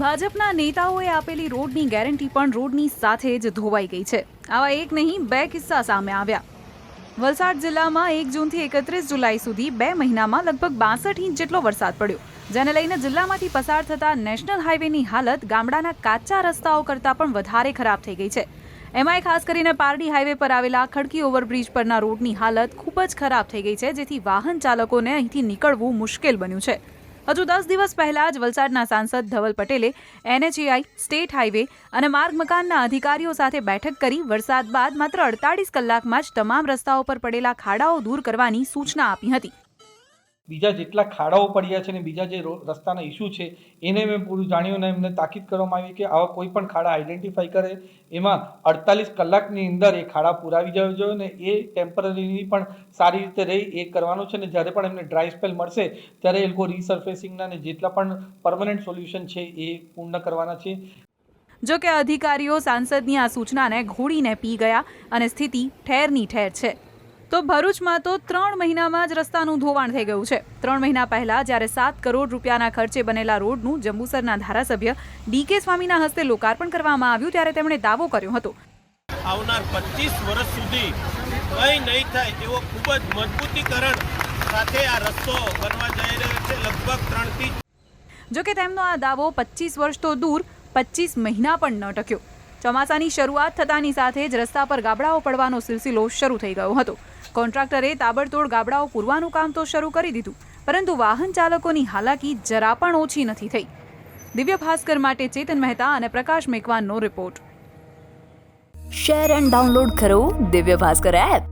ભાજપના નેતાઓએ આપેલી રોડની ગેરંટી પણ રોડની સાથે જ ધોવાઈ ગઈ છે. આવા એક નહીં, બે કિસ્સા સામે આવ્યા. વલસાડ જિલ્લામાં એક જૂનથી એકત્રીસ જુલાઈ સુધી બે મહિનામાં લગભગ બાસઠ ઇંચ જેટલો વરસાદ પડ્યો. જેને લઈને જિલ્લામાંથી પસાર થતા નેશનલ હાઈવેની હાલત ગામડાના કાચા રસ્તાઓ કરતાં પણ વધારે ખરાબ થઈ ગઈ છે. એમાંય ખાસ કરીને પારડી હાઈવે પર આવેલા ખડકી ઓવરબ્રિજ પરના રોડની હાલત ખૂબ જ ખરાબ થઈ ગઈ છે, જેથી વાહન ચાલકોને અહીંથી નીકળવું મુશ્કેલ બન્યું છે. હજુ દસ દિવસ પહેલા જ વલસાડના સાંસદ ધવલ પટેલે એનએચએઆઈ, સ્ટેટ હાઈવે અને માર્ગ મકાનના અધિકારીઓ સાથે બેઠક કરી વરસાદ બાદ માત્ર અડતાળીસ કલાકમાં જ તમામ રસ્તાઓ પર પડેલા ખાડાઓ દૂર કરવાની સૂચના આપી હતી. બીજા જેટલા ખાડાઓ પડ્યા છે ને બીજા જે રસ્તાના ઇસ્યુ છે, એને મેં પૂરું જાણ્યું અને એમને તાકીદ કરવામાં આવી કે આવા કોઈ પણ ખાડા આઈડેન્ટિફાઈ કરે. એમાં અડતાલીસ કલાકની અંદર એ ખાડા પુરાવી જવા જોઈએ ને એ ટેમ્પરરીની પણ સારી રીતે રહી, એ કરવાનું છે ને જ્યારે પણ એમને ડ્રાય સ્પેલ મળશે, ત્યારે એ લોકો રીસર્ફેસિંગના ને જેટલા પણ પરમનન્ટ સોલ્યુશન છે એ પૂર્ણ કરવાના છે. જો કે અધિકારીઓ સાંસદની આ સૂચનાને ઘોડીને પી ગયા અને સ્થિતિ ઠેરની ઠેર છે. તો ભરૂચમાં તો ત્રણ મહિનામાં જ રસ્તાનું ધોવાણ થઈ ગયું છે. ત્રણ મહિના પહેલા જ્યારે સાત કરોડ રૂપિયાના ખર્ચે બનેલા રોડનું જંબુસરના ધારાસભ્ય ડીકે સ્વામીના હસ્તે લોકાર્પણ કરવામાં આવ્યું ત્યારે તેમણે દાવો કર્યો હતો. આવનાર પચીસ વર્ષ સુધી કંઈ નહીં થાય એવો ખૂબ જ મજબૂતીકરણ સાથે આ રસ્તો બનવા જઈ રહ્યો છે. લગભગ ત્રણથી જો કે તેમનો આ દાવો પચીસ વર્ષ તો દૂર પચીસ મહિના પણ ન ટક્યો. ચોમાસાની શરૂઆત થતાની સાથે જ રસ્તા પર ગાબડાઓ પડવાનો સિલસિલો શરૂ થઈ ગયો હતો. કોન્ટ્રાક્ટરે તાબડતોડ ગાબડાઓ પૂરવાનું કામ તો શરૂ કરી દીધું, પરંતુ વાહન ચાલકોની હાલાકી જરા પણ ઓછી નથી થઈ. દિવ્ય ભાસ્કર માટે ચેતન મહેતા અને પ્રકાશ મેકવાનનો રિપોર્ટ. શેર એન્ડ ડાઉનલોડ કરો દિવ્ય ભાસ્કર એપ.